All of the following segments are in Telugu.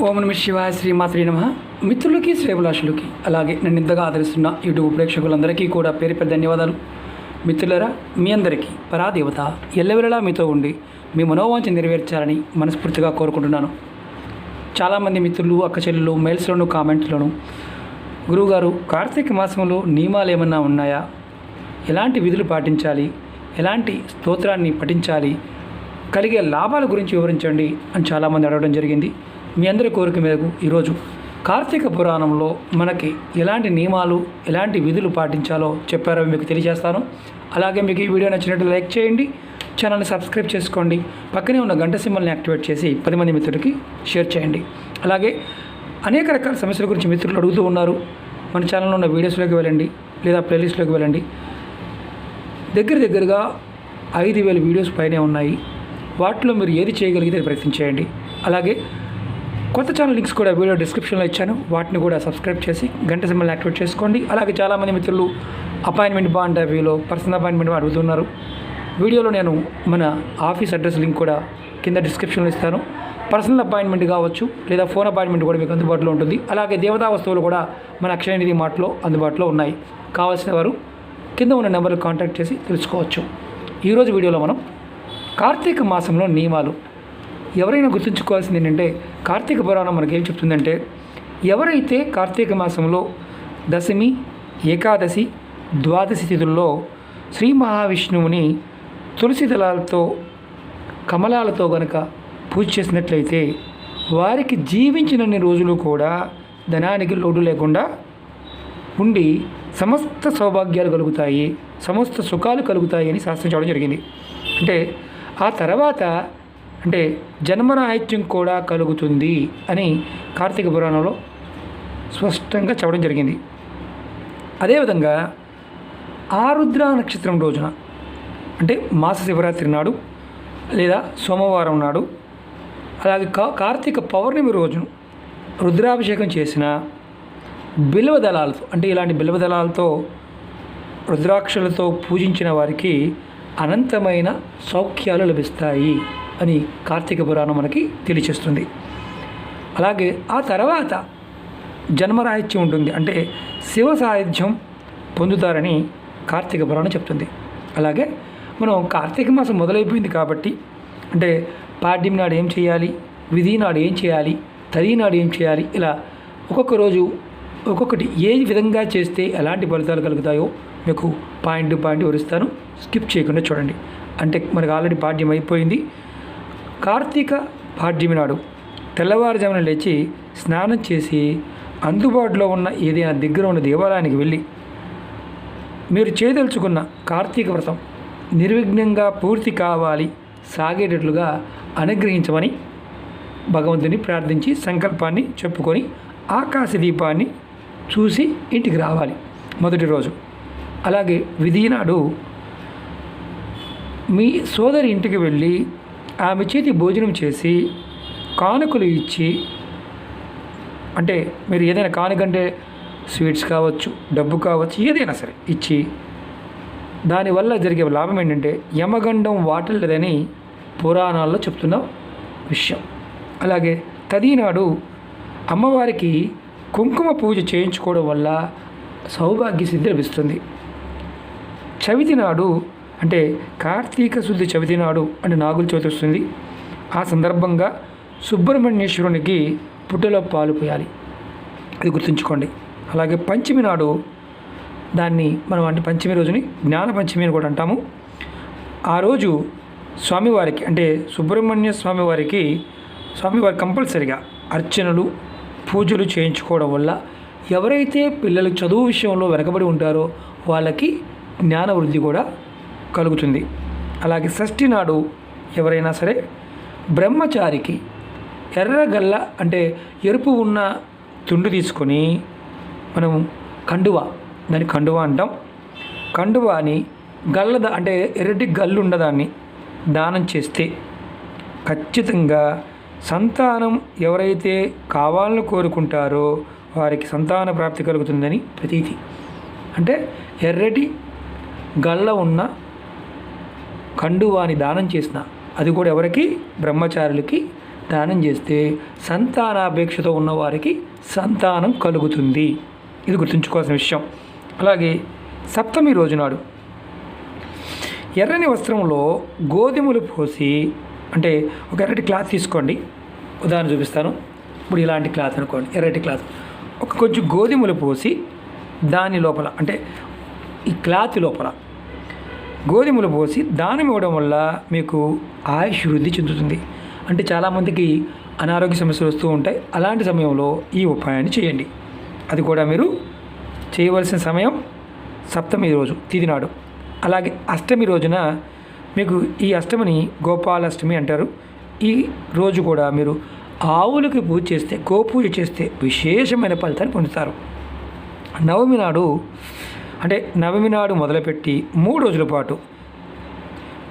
ఓం నమ శివాయ శ్రీమాత్రి నమ. మిత్రులకి శ్రేభిలాషులకి అలాగే నన్ను ఇంతగా ఆదరిస్తున్న యూట్యూబ్ ప్రేక్షకులందరికీ కూడా పేరు పేరు ధన్యవాదాలు. మిత్రులరా మీ అందరికీ పరాదేవత ఎల్లవెల్లలా మీతో ఉండి మీ మనోవాంఛ నెరవేర్చాలని మనస్ఫూర్తిగా కోరుకుంటున్నాను. చాలామంది మిత్రులు అక్క చెల్లెలు మెయిల్స్లోను కామెంట్స్లోను గురువుగారు కార్తీక మాసంలో నియమాలు ఏమన్నా ఉన్నాయా? ఎలాంటి విధులు పాటించాలి? ఎలాంటి స్తోత్రాన్ని పఠించాలి? కలిగే లాభాల గురించి వివరించండి అని చాలామంది అడగడం జరిగింది. మీ అందరి కోరిక మేరకు ఈరోజు కార్తీక పురాణంలో మనకి ఎలాంటి నియమాలు ఎలాంటి విధులు పాటించాలో చెప్పారో మీకు తెలియజేస్తాను. అలాగే మీకు ఈ వీడియో నచ్చినట్టు లైక్ చేయండి ఛానల్ని సబ్స్క్రైబ్ చేసుకోండి పక్కనే ఉన్న గంట సింబల్ని యాక్టివేట్ చేసి పది మంది మిత్రులకి షేర్ చేయండి. అలాగే అనేక రకాల సమస్యల గురించి మిత్రులు అడుగుతూ ఉన్నారు. మన ఛానల్లో ఉన్న వీడియోస్లోకి వెళ్ళండి లేదా ప్లేలిస్ట్లోకి వెళ్ళండి. దగ్గర దగ్గరగా ఐదు వేల వీడియోస్ పైనే ఉన్నాయి. వాటిలో మీరు ఏది చేయగలిగితే ప్రయత్నం చేయండి. అలాగే కొత్త ఛానల్ లింక్స్ కూడా వీడియో డిస్క్రిప్షన్లో ఇచ్చాను. వాటిని కూడా సబ్స్క్రైబ్ చేసి గంట సింబల్ని యాక్టివేట్ చేసుకోండి. అలాగే చాలామంది మిత్రులు అపాయింట్మెంట్ బాండ్ వ్యూలో పర్సనల్ అపాయింట్మెంట్ అడుగుతున్నారు. వీడియోలో నేను మన ఆఫీస్ అడ్రస్ లింక్ కూడా కింద డిస్క్రిప్షన్లో ఇస్తాను. పర్సనల్ అపాయింట్మెంట్ కావచ్చు లేదా ఫోన్ అపాయింట్మెంట్ కూడా మీకు అందుబాటులో ఉంటుంది. అలాగే దేవతా వస్తువులు కూడా మన అక్షయనిధి మార్ట్లో అందుబాటులో ఉన్నాయి. కావాల్సిన వారు కింద ఉన్న నెంబర్లు కాంటాక్ట్ చేసి తెలుసుకోవచ్చు. ఈరోజు వీడియోలో మనం కార్తీక మాసంలో నియమాలు ఎవరైనా గుర్తుంచుకోవాల్సింది ఏంటంటే కార్తీక పురాణం మనకేం చెప్తుందంటే ఎవరైతే కార్తీక మాసంలో దశమి ఏకాదశి ద్వాదశి తిథుల్లో శ్రీ మహావిష్ణువుని తులసి దళాలతో కమలాలతో గనక పూజ చేసినట్లయితే వారికి జీవించినన్ని రోజులు కూడా ధనానికి లోటు లేకుండా ఉండి సమస్త సౌభాగ్యాలు కలుగుతాయి సమస్త సుఖాలు కలుగుతాయి అని శాస్త్రం చెప్పడం జరిగింది. అంటే ఆ తర్వాత అంటే జన్మరాహిత్యం కూడా కలుగుతుంది అని కార్తీక పురాణంలో స్పష్టంగా చెప్పడం జరిగింది. అదేవిధంగా ఆరుద్ర నక్షత్రం రోజున అంటే మాస శివరాత్రి నాడు లేదా సోమవారం నాడు అలాగే కా- కార్తీక పౌర్ణమి రోజును రుద్రాభిషేకం చేసిన బిల్వ దళాలతో అంటే ఇలాంటి బిల్వ దళాలతో రుద్రాక్షలతో పూజించిన వారికి అనంతమైన సౌఖ్యాలు లభిస్తాయి. అని కార్తీక పురాణం మనకి తెలియచేస్తుంది. అలాగే ఆ తర్వాత జన్మరాహిత్యం ఉంటుంది. అంటే శివ సాహిత్యం పొందుతారని కార్తీక పురాణం చెప్తుంది. అలాగే మనం కార్తీక మాసం మొదలైపోయింది కాబట్టి అంటే పాడ్యం నాడు ఏం చేయాలి విధి నాడు ఏం చేయాలి తది నాడు ఏం చేయాలి ఇలా ఒక్కొక్క రోజు ఒక్కొక్కటి ఏ విధంగా చేస్తే ఎలాంటి ఫలితాలు కలుగుతాయో మీకు పాయింట్ పాయింట్ వివరిస్తాను. స్కిప్ చేయకుండా చూడండి. అంటే మనకు ఆల్రెడీ పాడ్యం అయిపోయింది. కార్తీక పాడ్యమి నాడు తెల్లవారుజామున లేచి స్నానం చేసి అందుబాటులో ఉన్న ఏదైనా దగ్గర ఉన్న దేవాలయానికి వెళ్ళి మీరు చేయదలుచుకున్న కార్తీక వ్రతం నిర్విఘ్నంగా పూర్తి కావాలి సాగేటట్లుగా అనుగ్రహించమని భగవంతుని ప్రార్థించి సంకల్పాన్ని చెప్పుకొని ఆకాశ దీపాన్ని చూసి ఇంటికి రావాలి మొదటి రోజు. అలాగే విధి నాడు మీ సోదరి ఇంటికి వెళ్ళి ఆమె చేతి భోజనం చేసి కానుకలు ఇచ్చి అంటే మీరు ఏదైనా కానుకంటే స్వీట్స్ కావచ్చు డబ్బు కావచ్చు ఏదైనా సరే ఇచ్చి దానివల్ల జరిగే లాభం ఏంటంటే యమగండం వాటలేదని పురాణాల్లో చెప్తున్న విషయం. అలాగే తదీనాడు అమ్మవారికి కుంకుమ పూజ చేయించుకోవడం వల్ల సౌభాగ్య సిద్ధి లభిస్తుంది. చవితి నాడు అంటే కార్తీక శుద్ధి చవితి నాడు అంటే నాగుల చవితి వస్తుంది. ఆ సందర్భంగా సుబ్రహ్మణ్యేశ్వరునికి పుట్టలో పాలు పోయాలి. అది గుర్తుంచుకోండి. అలాగే పంచమి నాడు దాన్ని మనం అంటే పంచమి రోజుని జ్ఞాన పంచమి అని కూడా అంటాము. ఆ రోజు స్వామివారికి అంటే సుబ్రహ్మణ్య స్వామివారికి స్వామివారి కంపల్సరిగా అర్చనలు పూజలు చేయించుకోవడం వల్ల ఎవరైతే పిల్లలు చదువు విషయంలో వెనకబడి ఉంటారో వాళ్ళకి జ్ఞాన వృద్ధి కూడా కలుగుతుంది. అలాగే షష్ఠి నాడు ఎవరైనా సరే బ్రహ్మచారికి ఎర్రగల్ల అంటే ఎరుపు ఉన్న తుండు తీసుకొని మనం కండువా దాన్ని కండువా అంటాం. కండువాని గల్ల అంటే ఎర్రటి గల్లు ఉన్నదాన్ని దానం చేస్తే ఖచ్చితంగా సంతానం ఎవరైతే కావాలని కోరుకుంటారో వారికి సంతాన ప్రాప్తి కలుగుతుందని ప్రతీతి. అంటే ఎర్రటి గల్ల ఉన్న కండువాని దానం చేసిన. అది కూడా ఎవరికి? బ్రహ్మచారులకి దానం చేస్తే సంతానాపేక్షతో ఉన్నవారికి సంతానం కలుగుతుంది. ఇది గుర్తుంచుకోవాల్సిన విషయం. అలాగే సప్తమి రోజు నాడు ఎర్రని వస్త్రంలో గోధుమలు పోసి అంటే ఒక ఎర్రటి క్లాత్ తీసుకోండి. ఉదాహరణ చూపిస్తాను. ఇప్పుడు ఇలాంటి క్లాత్ అనుకోండి. ఎర్రటి క్లాత్. ఒక కొంచెం గోధుమలు పోసి దాని లోపల అంటే ఈ క్లాత్ లోపల గోధుమలు పోసి దానం ఇవ్వడం వల్ల మీకు ఆయుష్ వృద్ధి చెందుతుంది. అంటే చాలామందికి అనారోగ్య సమస్యలు వస్తూ ఉంటాయి. అలాంటి సమయంలో ఈ ఉపాయాన్ని చేయండి. అది కూడా మీరు చేయవలసిన సమయం సప్తమి రోజు తిది నాడు. అలాగే అష్టమి రోజున మీకు ఈ అష్టమిని గోపాలష్టమి అంటారు. ఈ రోజు కూడా మీరు ఆవులకి పూజ చేస్తే గోపూజ చేస్తే విశేషమైన ఫలితాన్ని పొందుతారు. నవమి నాడు అంటే నవమి నాడు మొదలుపెట్టి మూడు రోజుల పాటు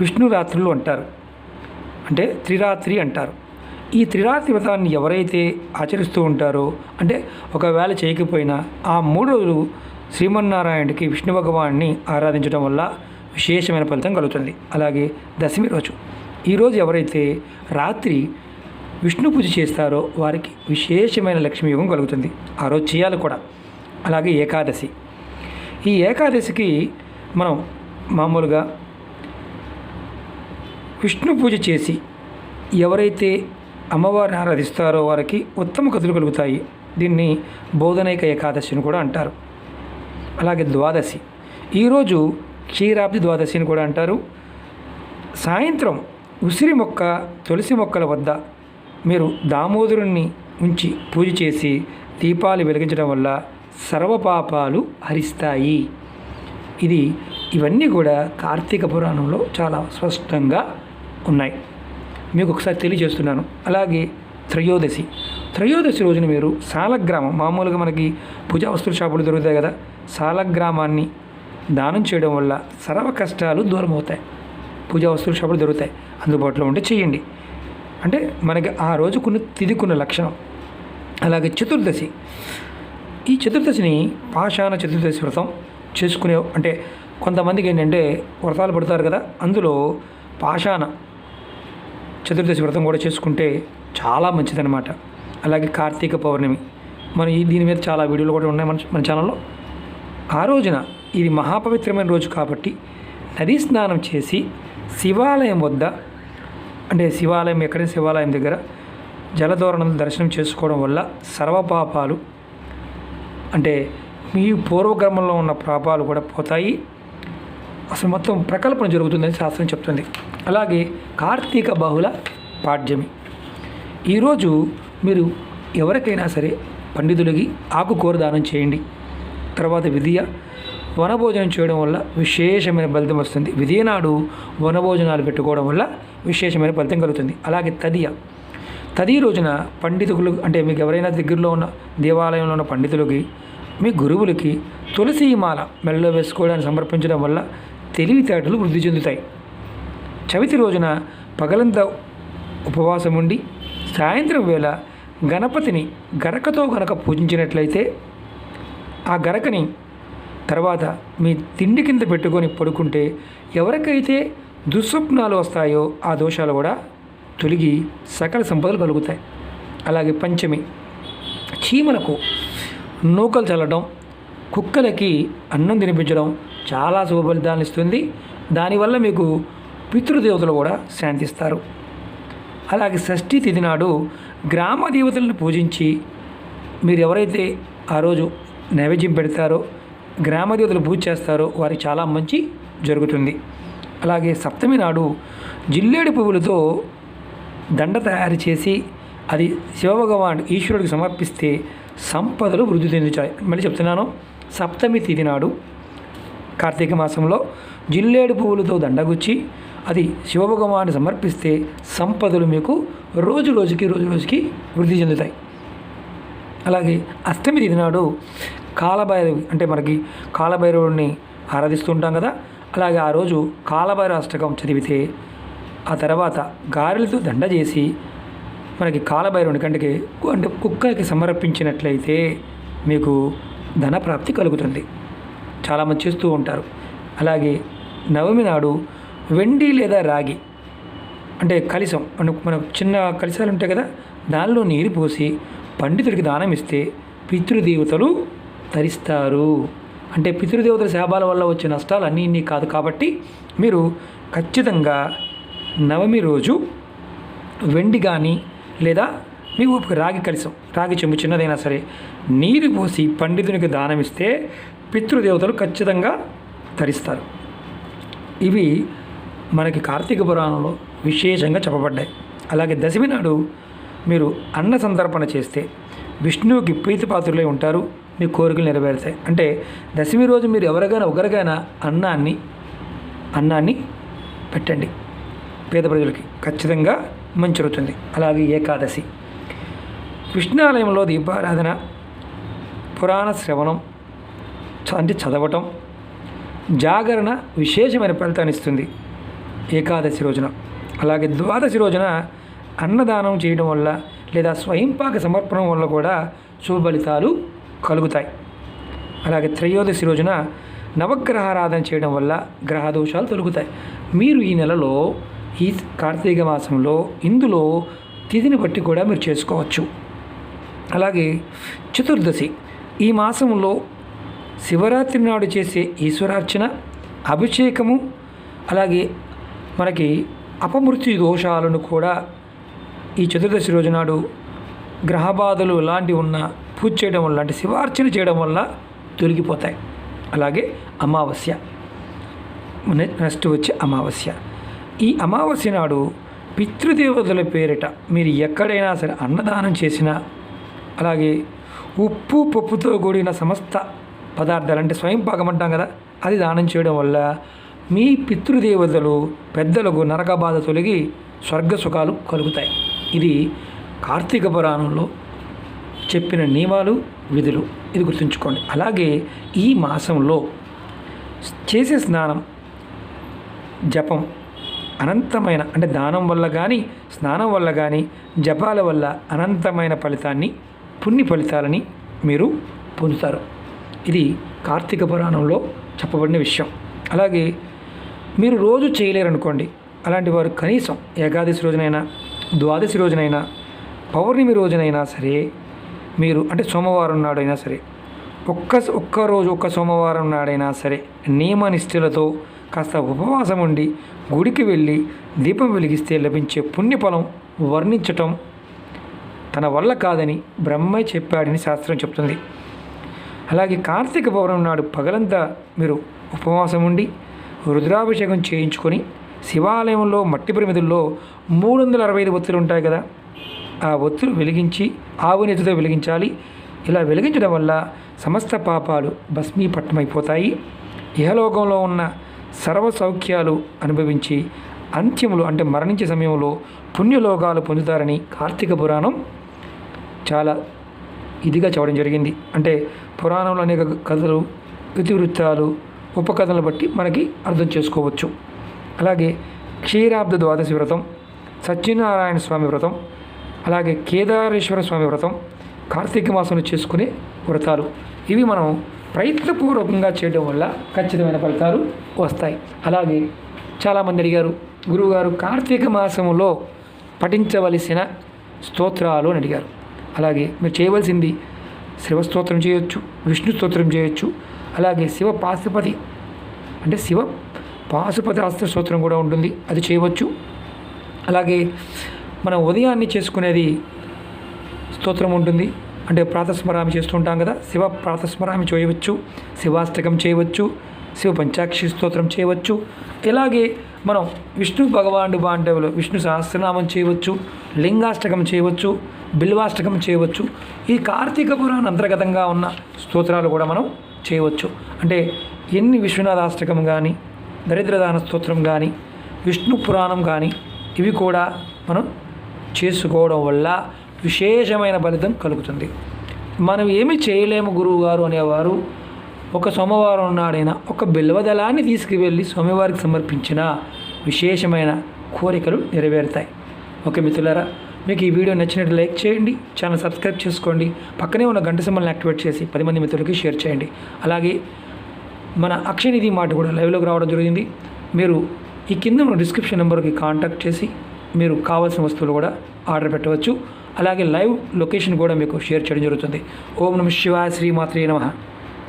విష్ణు రాత్రులు అంటారు. అంటే త్రిరాత్రి అంటారు. ఈ త్రిరాత్రి వ్రతాన్ని ఎవరైతే ఆచరిస్తూ ఉంటారో అంటే ఒకవేళ చేయకపోయినా ఆ మూడు రోజులు శ్రీమన్నారాయణుడికి విష్ణు భగవాన్ని ఆరాధించడం వల్ల విశేషమైన ఫలితం కలుగుతుంది. అలాగే దశమి రోజు. ఈరోజు ఎవరైతే రాత్రి విష్ణు పూజ చేస్తారో వారికి విశేషమైన లక్ష్మీ యుగం కలుగుతుంది. ఆ రోజు చేయాలి కూడా. అలాగే ఏకాదశి. ఈ ఏకాదశికి మనం మామూలుగా విష్ణు పూజ చేసి ఎవరైతే అమ్మవారిని ఆరాధిస్తారో వారికి ఉత్తమ కథలు కలుగుతాయి. దీన్ని బోధనైక ఏకాదశిని కూడా అంటారు. అలాగే ద్వాదశి. ఈరోజు క్షీరాబ్ది ద్వాదశిని కూడా అంటారు. సాయంత్రం ఉసిరి మొక్క తులసి మొక్కల వద్ద మీరు దామోదరుణ్ణి ఉంచి పూజ చేసి దీపాలు వెలిగించడం వల్ల సర్వపాపాలు హరిస్తాయి. ఇది ఇవన్నీ కూడా కార్తీక పురాణంలో చాలా స్పష్టంగా ఉన్నాయి. మీకు ఒకసారి తెలియజేస్తున్నాను. అలాగే త్రయోదశి. త్రయోదశి రోజున మీరు సాలగ్రామం మామూలుగా మనకి పూజా వస్తువుల షాపులు దొరుకుతాయి కదా సాలగ్రామాన్ని దానం చేయడం వల్ల సర్వ కష్టాలు దూరం అవుతాయి పూజా వస్తువుల షాపులు దొరుకుతాయి. అందుబాటులో ఉంటే చేయండి. అంటే మనకి ఆ రోజుకున్న తిదికున్న లక్షణం. అలాగే చతుర్దశి. ఈ చతుర్దశిని పాషాణ చతుర్దశి వ్రతం చేసుకునే అంటే కొంతమందికి ఏంటంటే వ్రతాలు పడతారు కదా అందులో పాషాణ చతుర్దశి వ్రతం కూడా చేసుకుంటే చాలా మంచిదన్నమాట. అలాగే కార్తీక పౌర్ణమి మన ఈ దీని మీద చాలా వీడియోలు కూడా ఉన్నాయి మన మన ఛానల్లో. ఆ రోజున ఇది మహాపవిత్రమైన రోజు కాబట్టి నదీ స్నానం చేసి శివాలయం వద్ద అంటే శివాలయం ఎక్కడైనా శివాలయం దగ్గర జలధోరణం దర్శనం చేసుకోవడం వల్ల సర్వపాపాలు అంటే మీ పూర్వక్రమంలో ఉన్న పాపాలు కూడా పోతాయి. అసలు మొత్తం ప్రకల్పన జరుగుతుందని శాస్త్రం చెప్తుంది. అలాగే కార్తీక బహుళ పాడ్యమి. ఈరోజు మీరు ఎవరికైనా సరే పండితులకి ఆకుకూర దానం చేయండి. తర్వాత విధియ వనభోజనం చేయడం వల్ల విశేషమైన ఫలితం వస్తుంది. విధియనాడు వనభోజనాలు పెట్టుకోవడం వల్ల విశేషమైన ఫలితం కలుగుతుంది. అలాగే తదియ తది రోజున పండితులు అంటే మీకు ఎవరైనా దగ్గరలో ఉన్న దేవాలయంలో ఉన్న పండితులకి మీ గురువులకి తులసి మాల మెడలో వేసుకోవడానికి సమర్పించడం వల్ల తెలివితేటలు వృద్ధి చెందుతాయి. చవితి రోజున పగలంతా ఉపవాసం ఉండి సాయంత్రం వేళ గణపతిని గరకతో గనక పూజించినట్లయితే ఆ గరకని తర్వాత మీ తిండి కింద పెట్టుకొని పడుకుంటే ఎవరికైతే దుస్వప్నాలు వస్తాయో ఆ దోషాలు కూడా తొలగి సకల సంపదలు కలుగుతాయి. అలాగే పంచమి చీమలకు నూకలు చల్లడం కుక్కలకి అన్నం తినిపించడం చాలా శుభ ఫలితాలను ఇస్తుంది. దానివల్ల మీకు పితృదేవతలు కూడా శాంతిస్తారు. అలాగే షష్ఠి తిథి నాడు గ్రామ దేవతలను పూజించి మీరు ఎవరైతే ఆ రోజు నైవేద్యం పెడతారో గ్రామ దేవతలు పూజ చేస్తారో వారికి చాలా మంచి జరుగుతుంది. అలాగే సప్తమి నాడు జిల్లేడు పువ్వులతో దండ తయారు చేసి అది శివభగవాన్ ఈశ్వరుడికి సమర్పిస్తే సంపదలు వృద్ధి చెందుతాయి. మళ్ళీ చెప్తున్నాను సప్తమి తిథి నాడు కార్తీక మాసంలో జిల్లేడు పువ్వులతో దండగుచ్చి అది శివభగవాన్ని సమర్పిస్తే సంపదలు మీకు రోజు రోజుకి రోజు రోజుకి వృద్ధి చెందుతాయి. అలాగే అష్టమి తిథి నాడు కాలభైరవి అంటే మనకి కాలభైరవుడిని ఆరాధిస్తుంటాం కదా అలాగే ఆ రోజు కాలభైరవ అష్టకం చదివితే ఆ తర్వాత గారెలతో దండ చేసి మనకి కాలభైరవుని కంటికి అంటే కుక్కకి సమర్పించినట్లయితే మీకు ధన ప్రాప్తి కలుగుతుంది చాలామంది చేస్తూ ఉంటారు. అలాగే నవమి నాడు వెండి లేదా రాగి అంటే కలిసం మన మన చిన్న కలిసాలు ఉంటాయి కదా దానిలో నీరు పోసి పండితుడికి దానం ఇస్తే పితృదేవతలు తరిస్తారు. అంటే పితృదేవతల శాపాల వల్ల వచ్చే నష్టాలు అన్నీ ఇన్ని కాదు కాబట్టి మీరు ఖచ్చితంగా నవమి రోజు వెండి కానీ లేదా మీకు ఒక రాగి కలిసం రాగి చెంబు చిన్నదైనా సరే నీరు పోసి పండితునికి దానం ఇస్తే పితృదేవతలు ఖచ్చితంగా తరిస్తారు ఇవి మనకి కార్తీక పురాణంలో విశేషంగా చెప్పబడ్డాయి. అలాగే దశమి నాడు మీరు అన్న సందర్పణ చేస్తే విష్ణువుకి ప్రీతిపాత్రులై ఉంటారు మీ కోరికలు నెరవేరుతాయి. అంటే దశమి రోజు మీరు ఎవరికైనా ఒకరికైనా అన్నాన్ని అన్నాన్ని పెట్టండి. పేద ప్రజలకి ఖచ్చితంగా మంచి జరుగుతుంది. అలాగే ఏకాదశి. కృష్ణాలయంలో దీపారాధన పురాణ శ్రవణం అంటే చదవటం జాగరణ విశేషమైన ఫలితాన్ని ఇస్తుంది ఏకాదశి రోజున. అలాగే ద్వాదశి రోజున అన్నదానం చేయడం వల్ల లేదా స్వయంపాక సమర్పణం వల్ల కూడా శుభ ఫలితాలు కలుగుతాయి. అలాగే త్రయోదశి రోజున నవగ్రహారాధన చేయడం వల్ల గ్రహ దోషాలు తొలుగుతాయి. మీరు ఈ నెలలో ఈ కార్తీక మాసంలో ఇందులో తిథిని బట్టి కూడా మీరు చేసుకోవచ్చు. అలాగే చతుర్దశి ఈ మాసంలో శివరాత్రి నాడు చేసే ఈశ్వరార్చన అభిషేకము అలాగే మనకి అపమృత్యు దోషాలను కూడా ఈ చతుర్దశి రోజు నాడు గ్రహబాధలు లాంటివి ఉన్న పూజ చేయడం వల్ల అంటే శివార్చన చేయడం వల్ల తొలగిపోతాయి. అలాగే అమావాస్య నెక్స్ట్ వచ్చే అమావాస్య. ఈ అమావాస్య నాడు పితృదేవతల పేరిట మీరు ఎక్కడైనా సరే అన్నదానం చేసినా అలాగే ఉప్పు పప్పుతో కూడిన సమస్త పదార్థాలు అంటే స్వయం పాకమంటాం అంటాం కదా అది దానం చేయడం వల్ల మీ పితృదేవతలు పెద్దలకు నరక బాధ తొలగి స్వర్గ సుఖాలు కలుగుతాయి. ఇది కార్తీక పురాణంలో చెప్పిన నియమాలు విధులు. ఇది గుర్తుంచుకోండి. అలాగే ఈ మాసంలో చేసే స్నానం జపం అనంతమైన అంటే దానం వల్ల కానీ స్నానం వల్ల కానీ జపాల వల్ల అనంతమైన ఫలితాన్ని పుణ్య ఫలితాలని మీరు పొందుతారు. ఇది కార్తీక పురాణంలో చెప్పబడిన విషయం. అలాగే మీరు రోజు చేయలేరనుకోండి అలాంటి వారు కనీసం ఏకాదశి రోజునైనా ద్వాదశి రోజునైనా పౌర్ణమి రోజునైనా సరే మీరు అంటే సోమవారం నాడైనా సరే ఒక్క ఒక్క రోజు ఒక్క సోమవారం నాడైనా సరే నియమ నిష్ఠలతో కాస్త ఉపవాసం ఉండి గుడికి వెళ్ళి దీపం వెలిగిస్తే లభించే పుణ్యఫలం వర్ణించటం తన వల్ల కాదని బ్రహ్మయ్య చెప్పాడని శాస్త్రం చెప్తుంది. అలాగే కార్తీక పౌర్ణమి నాడు పగలంతా మీరు ఉపవాసం ఉండి రుద్రాభిషేకం చేయించుకొని శివాలయంలో మట్టి ప్రమిదుల్లో మూడు వందల అరవై ఐదు ఒత్తులు ఉంటాయి కదా ఆ ఒత్తులు వెలిగించి ఆవు నెత్తితో వెలిగించాలి. ఇలా వెలిగించడం వల్ల సమస్త పాపాలు భస్మీపట్నమైపోతాయి. ఇహలోకంలో ఉన్న సర్వ సౌఖ్యాలు అనుభవించి అంత్యములు అంటే మరణించే సమయంలో పుణ్యలోకాలు పొందుతారని కార్తీక పురాణం చాలా ఇదిగా చెప్పడం జరిగింది. అంటే పురాణంలో అనేక కథలు ఇతివృత్తాలు ఉపకథలను బట్టి మనకి అర్థం చేసుకోవచ్చు. అలాగే క్షీరాబ్ద ద్వాదశి వ్రతం సత్యనారాయణ స్వామి వ్రతం అలాగే కేదారేశ్వర స్వామి వ్రతం కార్తీక మాసంలో చేసుకునే వ్రతాలు. ఇవి మనం ప్రయత్నపూర్వకంగా చేయడం వల్ల ఖచ్చితమైన ఫలితాలు వస్తాయి. అలాగే చాలామంది అడిగారు గురువుగారు కార్తీక మాసంలో పఠించవలసిన స్తోత్రాలు అని అడిగారు. అలాగే మీరు చేయవలసింది శివస్తోత్రం చేయొచ్చు విష్ణు స్తోత్రం చేయొచ్చు అలాగే శివ పాశుపతి అంటే శివ పాశుపతి అస్త్ర స్తోత్రం కూడా ఉంటుంది అది చేయవచ్చు. అలాగే మనం ఉదయాన్నే చేసుకునేది స్తోత్రం ఉంటుంది అంటే ప్రాతస్మరామి చేస్తుంటాం కదా శివ ప్రాతస్మరామి చేయవచ్చు శివాష్టకం చేయవచ్చు శివ పంచాక్షి స్తోత్రం చేయవచ్చు. ఇలాగే మనం విష్ణు భగవానుడు బాండవులు విష్ణు సహస్రనామం చేయవచ్చు లింగాష్టకం చేయవచ్చు బిల్వాష్టకం చేయవచ్చు. ఈ కార్తీక పురాణ అంతర్గతంగా ఉన్న స్తోత్రాలు కూడా మనం చేయవచ్చు. అంటే ఎన్ని విశ్వనాథాష్టకం కానీ దరిద్రదాన స్తోత్రం కానీ విష్ణు పురాణం కానీ ఇవి కూడా మనం చేసుకోవడం వల్ల విశేషమైన ఫలితం కలుగుతుంది. మనం ఏమి చేయలేము గురువుగారు అనేవారు ఒక సోమవారం నాడైనా ఒక బిల్వదళాన్ని తీసుకువెళ్ళి స్వామివారికి సమర్పించిన విశేషమైన కోరికలు నెరవేరుతాయి. ఓకే మిత్రులారా మీకు ఈ వీడియో నచ్చినట్టు లైక్ చేయండి ఛానల్ సబ్స్క్రైబ్ చేసుకోండి పక్కనే ఉన్న గంట సింబల్ని యాక్టివేట్ చేసి పది మంది మిత్రులకి షేర్ చేయండి. అలాగే మన అక్షయనిధి మాట కూడా లైవ్లోకి రావడం జరిగింది. మీరు ఈ కింద ఉన్న డిస్క్రిప్షన్ నెంబర్కి కాంటాక్ట్ చేసి మీరు కావాల్సిన వస్తువులు కూడా ఆర్డర్ పెట్టవచ్చు. అలాగే లైవ్ లొకేషన్ కూడా మీకు షేర్ చేయడం జరుగుతుంది. ఓం నమ శివాయ శ్రీమాత్రే నమః.